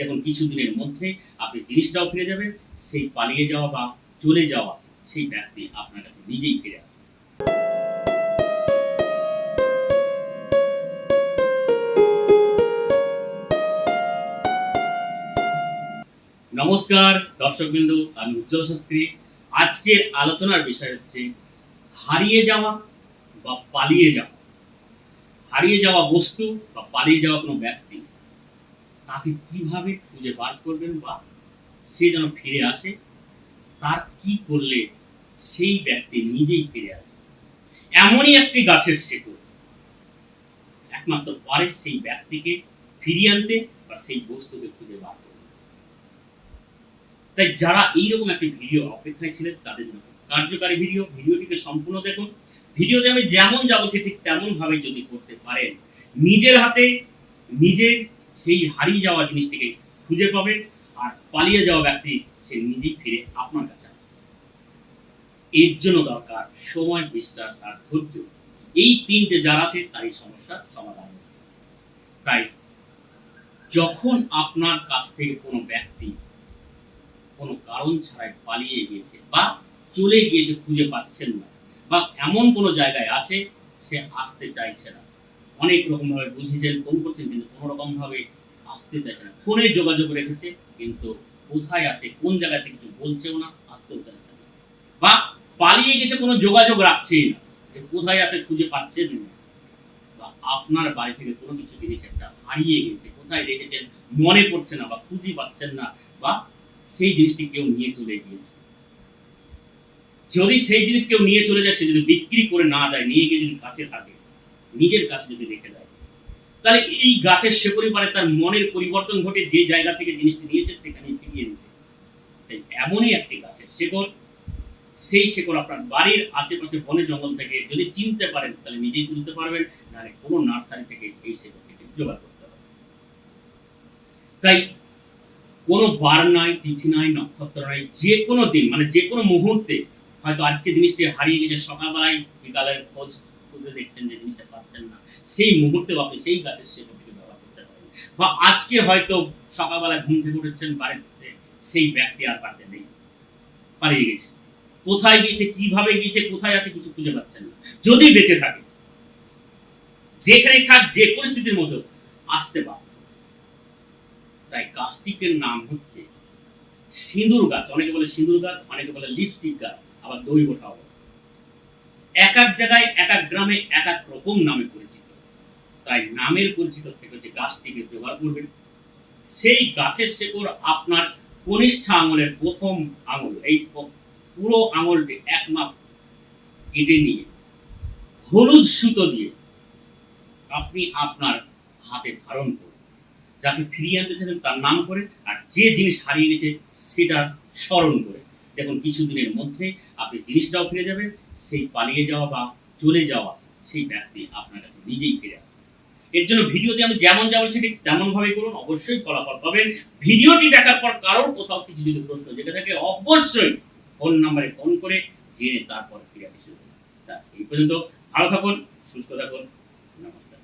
দেখুন, কিছুদিনের মধ্যে আপনি জিনিসটাও ফিরে যাবেন, সেই পালিয়ে যাওয়া বা চলে যাওয়া সেই ব্যক্তি আপনার কাছে নিজেই ফিরে আসবে। নমস্কার, দর্শকবিন্দু, আমি উজ্জ্বল শাস্ত্রী। আজকের আলোচনার বিষয় হচ্ছে, হারিয়ে যাওয়া বা পালিয়ে যাওয়া। হারিয়ে যাওয়া বস্তু বা পালিয়ে যাওয়া কোনো ব্যক্তি তাকে কীভাবে খুঁজে বার করবেন বা সে যেন ফিরে আসে, তার কি করলে সেই ব্যক্তি নিজেই ফিরে আসে? এমনই একটি গাছের শেকড়। একমাত্র পারে সেই ব্যক্তিকে ফিরিয়ে আনতে বা সেই বস্তুকে খুঁজে বার করতে। তাই যারা এইরকম একটি ভিডিও অপেক্ষায় ছিলেন, তাদের জন্য কার্যকারী ভিডিও। ভিডিওটিকে সম্পূর্ণ দেখুন। ভিডিওতে আমি যেমন যা বলছি ঠিক তেমন ভাবে যদি করতে পারেন, নিজের হাতে, নিজের সেই হারিয়ে যাওয়া জিনিসটিকে খুঁজে পাবেন আর পালিয়ে যাওয়া ব্যক্তি সে নিজেই ফিরে আপনার কাছে আসবে। এর জন্য দরকার সময়, বিশ্বাস আর ধৈর্য। এই তিনটে যার আছে, তারই সমস্যার সমাধান তাই যখন আপনার কাছ থেকে কোনো ব্যক্তি কোনো কারণ ছাড়াই পালিয়ে গিয়েছে বা চলে গিয়েছে খুঁজে পাচ্ছেন না বা এমন কোনো জায়গায় আছে, সে আসতে চাইছে না অনেক রকমভাবে বুঝিয়েছেন ফোন করছেন, কিন্তু কোনো রকমভাবে আসতে চাইছে না। ফোনে যোগাযোগ রেখেছে, কিন্তু কোথায় আছে, কোন জায়গায় আছে, কিছু বলছেও না, আসতেও চাইছে না। বা পালিয়ে গেছে, কোনো যোগাযোগ রাখছেই না, যে কোথায় আছে, খুঁজে পাচ্ছেন না। বা আপনার বাড়ি থেকে কোনো কিছু জিনিস একটা হারিয়ে গেছে, কোথায় রেখেছেন, মনে পড়ছে না বা খুঁজে পাচ্ছেন না, বা সেই জিনিসটি কেউ নিয়ে চলে গিয়েছে। যদি সেই জিনিস কেউ নিয়ে চলে যায়, সে যদি বিক্রি করে না দেয়, নিয়ে গিয়ে যদি কাছে হাতে নিজের কাছে যদি রেখে দেয়। তাহলে এই গাছের শেকড়ি পারে তার মনের পরিবর্তন ঘটে, যে জায়গা থেকে জিনিসটি নিয়েছে সেখানে ফিরিয়ে দিতে তাই এমনই একটি গাছের শেকড়, সেই শেকড় আপনার বাড়ির আশেপাশে বনে জঙ্গল থেকে যদি চিনতে পারেন, তাহলে নিজেই তুলতে পারবেন, নাহলে কোনো নার্সারি থেকে এই শেকড়টিকে জোগাড় করতে হবে। তাই কোনো বার নাই, তিথি নাই, নক্ষত্র নাই, যে কোনো দিন মানে যে কোনো মুহূর্তে হয়তো আজকে জিনিসটি হারিয়ে গেছে সকালবেলায়, বিকালের খোঁজ খুঁজে দেখছেন যে জিনিসটা পাচ্ছেন না। সেই মুহূর্তেও আপনি সেই গাছের শেকড়টিকে ব্যবহার করতে পারেন। বা আজকে হয়তো সকালবেলায় ঘুম থেকে উঠেছেন বাড়িতে সেই ব্যক্তি আর বাড়িতে নেই। পালিয়ে গেছে। কোথায় গিয়েছে, কীভাবে গিয়েছে, কোথায় আছে কিছু খুঁজে পাচ্ছেন না। যদি বেঁচে থাকে, যেখানেই থাক, যে পরিস্থিতির মতো আসতে বাধ্য। তাই গাছটিকের নাম হচ্ছে সিঁদুর গাছ। অনেকে বলে সিঁদুর গাছ, অনেকে বলে লিপস্টিক গাছ, আবার দই ওঠাও এক এক জায়গায় এক এক গ্রামে এক এক রকম নামে পরিচিত। তাই নামের পরিচিত থেকে যে গাছটিকে জোগাড় করবেন, সেই গাছের শেকড় আপনার কনিষ্ঠ আঙুলের প্রথম আঙুল, এই পুরো আঙুলটি এক মাপ কেটে নিয়ে, হলুদ সুতো দিয়ে আপনি আপনার হাতে ধারণ করুন। যাকে ফিরিয়ে আনতে চান তার নাম করে, আর যে জিনিস হারিয়ে গেছে সেটার স্মরণ করে। দেখুন কিছুদিনের মধ্যে আপনি জিনিসটাও ফিরে যাবেন, সেই পালিয়ে যাওয়া বা চলে যাওয়া সেই ব্যক্তি আপনার কাছে নিজেই ফিরে আসবে। এর জন্য ভিডিওতে আমি যেমন যেমন সেটি তেমন ভাবে করুন, অবশ্যই ফলাফল পাবেন। ভিডিওটি দেখার পর কারোর কোথাও কিছু যদি প্রশ্ন জেগে থাকে, অবশ্যই ফোন নাম্বারে ফোন করে জেনে তারপর ক্রিয়া তা এই পর্যন্ত ভালো থাকুন, সুস্থ থাকুন। নমস্কার।